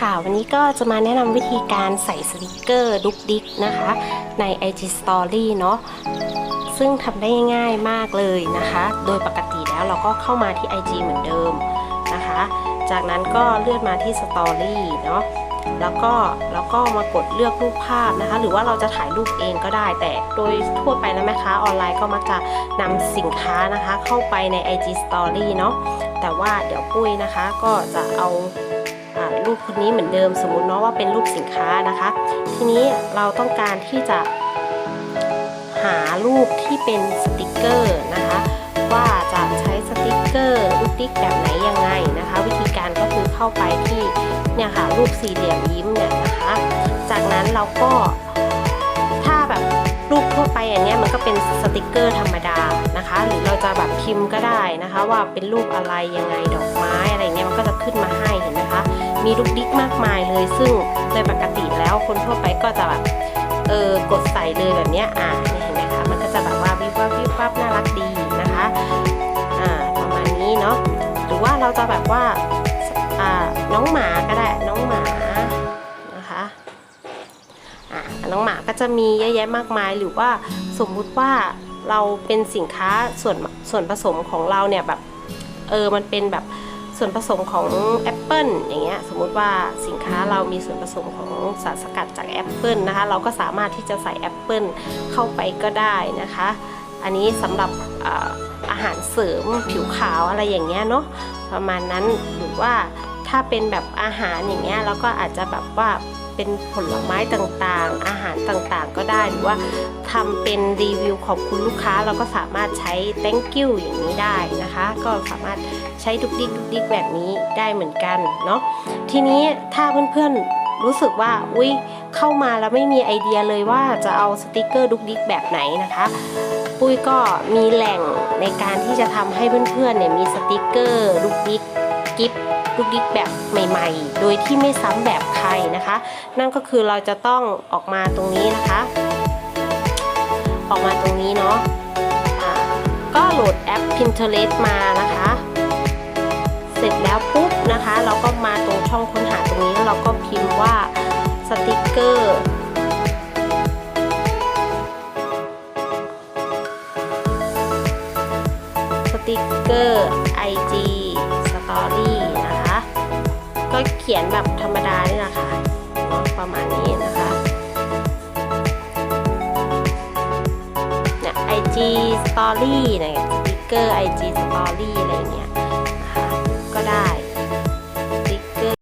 ค่ะ วันนี้ก็จะมาแนะนำวิธีการใส่สติกเกอร์ดุกดิกนะคะ ใน IG Story เนาะซึ่งทำได้ง่ายมากเลยนะคะ โดยปกติแล้วเราก็เข้ามาที่ IG เหมือนเดิมนะคะ จากนั้นก็เลื่อนมาที่ Story เนาะแล้วก็แล้วก็มากดเลือกรูปภาพนะคะ หรือว่าเราจะถ่ายรูปเองก็ได้ แต่โดยทั่วไปนะแม่ค้าออนไลน์ก็มักจะนำสินค้านะคะ เข้าไปใน IG Story เนาะแต่ว่าเดี๋ยวปุ้ยนะคะก็จะเอาอ่า รูปคนนี้เหมือนเดิมสมมุติเนาะว่าเป็นรูปสินค้านะคะ ทีนี้เราต้องการที่จะหารูปที่เป็นสติกเกอร์นะคะว่าจะใช้สติกเกอร์ลูกติ๊กแบบไหนยังไงนะคะ วิธีการก็คือเข้าไปที่เนี่ยค่ะรูปสี่เหลี่ยมยิ้มเนี่ยนะคะ จากนั้นเราก็ถ้าแบบรูปทั่วไปอย่างเงี้ยมันก็เป็นสติกเกอร์ธรรมดานะคะ หรือเราจะแบบพิมพ์ก็ได้นะคะ ว่าเป็นรูปอะไรยังไงดอกไม้อะไรเงี้ยมันก็จะขึ้นมาให้ มีลูกดิ๊กมากมายเลย ซึ่งโดยปกติแล้วคนทั่วไปก็จะแบบเออกดใส่เลยแบบเนี้ยอ่าเนี่ยเห็นไหมคะมันก็จะแบบว่าวิบวับวิบวับน่ารักดีนะคะอ่าประมาณนี้เนาะหรือว่าเราจะแบบว่าอ่าน้องหมาก็ได้น้องหมานะคะอ่าน้องหมาก็จะมีเยอะแยะมากมายหรือว่าสมมุติว่าเราเป็นสินค้าส่วนส่วนผสมของเราเนี่ยแบบเออมันเป็นแบบ ส่วนผสมของแอปเปิลอย่างเงี้ยสมมุติว่าสินค้าเรามีส่วนผสมของสารสกัดจากแอปเปิลนะคะเราก็สามารถที่จะใส่แอปเปิลเข้าไปก็ได้นะคะ อันนี้สำหรับออาหารเสริมผิวขาวอะไรอย่างเงี้ยเนาะประมาณนั้นหรือว่าถ้าเป็นแบบอาหารอย่างเงี้ยเราก็อาจจะแบบว่า เป็นผลไม้ต่างๆ อาหารต่างๆ ก็ได้หรือว่าทำเป็นรีวิวขอบคุณลูกค้า เราก็สามารถใช้ thank you อย่างนี้ได้นะคะ ก็สามารถใช้ดุกดิกดุกดิกแบบนี้ได้เหมือนกันเนาะทีนี้ถ้าเพื่อนๆรู้สึกว่าอุ้ยเข้ามาแล้วไม่มีไอเดียเลยว่าจะเอาสติกเกอร์ดุกดิกแบบไหนนะคะปุ้ยก็มีแหล่งในการที่จะทำให้เพื่อนๆเนี่ยมีสติกเกอร์ดุกดิกกิฟ ดุกดิกแบบใหม่ ๆ โดยที่ไม่ซ้ำแบบใครนะคะ นั่นก็คือเราจะต้องออกมาตรงนี้นะคะ ออกมาตรงนี้เนาะอ่าก็โหลดแอป Pinterest มานะคะ เสร็จแล้วปุ๊บนะคะ เราก็มาตรงช่องค้นหาตรงนี้แล้วเราก็พิมพ์ว่าสติกเกอร์สติกเกอร์ IG Story ก็เขียนแบบธรรมดานี่นะคะเนาะประมาณนี้นะคะเนี่ย IG Story เนี่ยสติกเกอร์ IG Story อะไรอย่างเงี้ยนะคะก็ได้